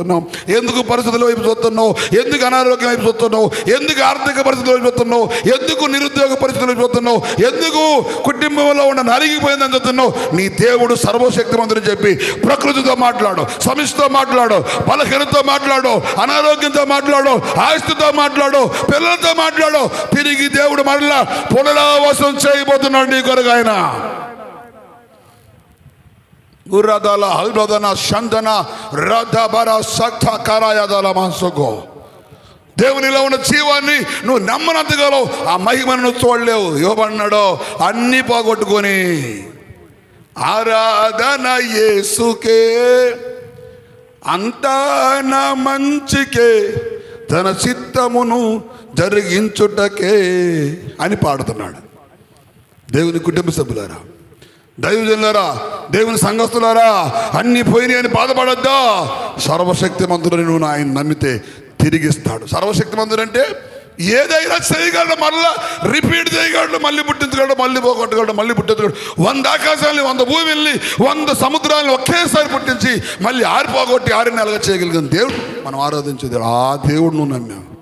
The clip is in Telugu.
చూస్తున్నావు ఎందుకు పరిస్థితుల వైపు చూస్తున్నావు? ఎందుకు అనారోగ్యం వైపు చూస్తున్నావు? ఎందుకు ఆర్థిక పరిస్థితుల వైపు చూస్తున్నావు? ఎందుకు నిరుద్యోగ పరిస్థితుల వైపు చూస్తున్నావు? ఎందుకు కుటుంబంలో ఉన్న నలిగిపోయిందని చూస్తున్నావు? నీ దేవుడు సర్వశక్తిమంతుని చెప్పి ప్రకృతితో మాట్లాడు సమిష్టితో మాట్లాడు బలహీనతో మాట్లాడు అనారోగ్యంతో మాట్లాడు ఆస్తితో మాట్లాడు పిల్లలతో మాట్లాడు. తిరిగి దేవుడు మరలా పునరావాసం చేయబోతున్నాడు నీ కొరకు ఆయన. ఉరదల హల్రదన షందన రథబర సక్త కరాయదల మనసుకో దేవునిలో ఉన్న జీవాన్ని నువ్వు నమ్మనంతగలవు ఆ మహిమను నువ్వు చూడలేవు. ఇవ్వబడినాడో అన్నీ పోగొట్టుకొని ఆరాధన యేసుకే అంతా నా మంచికే తన చిత్తమును జరిగించుటకే అని పాడుతున్నాడు. దేవుని కుటుంబ సభ్యులారా దైవజనులారా దేవుని సంఘస్తులారా అన్ని పోయినాయని బాధపడొద్దా? సర్వశక్తిమంతుడని నువ్వు ఆయన నమ్మితే తిరిగిస్తాడు. సర్వశక్తిమంతుడు అంటే ఏదైనా చేయగలడు మళ్ళా రిపీట్ చేయగలడు మళ్ళీ పుట్టించగలడు మళ్ళీ పోగొట్టగలడు మళ్ళీ పుట్టించగలడు. వంద ఆకాశాలని వంద భూమిల్ని వంద సముద్రాలను ఒకేసారి పుట్టించి మళ్ళీ ఆరిపోగొట్టి ఆరి నెలగా చేయగలిగిన దేవుడు మనం ఆరాధించేది ఆ దేవుడు నువ్వు నమ్మావు.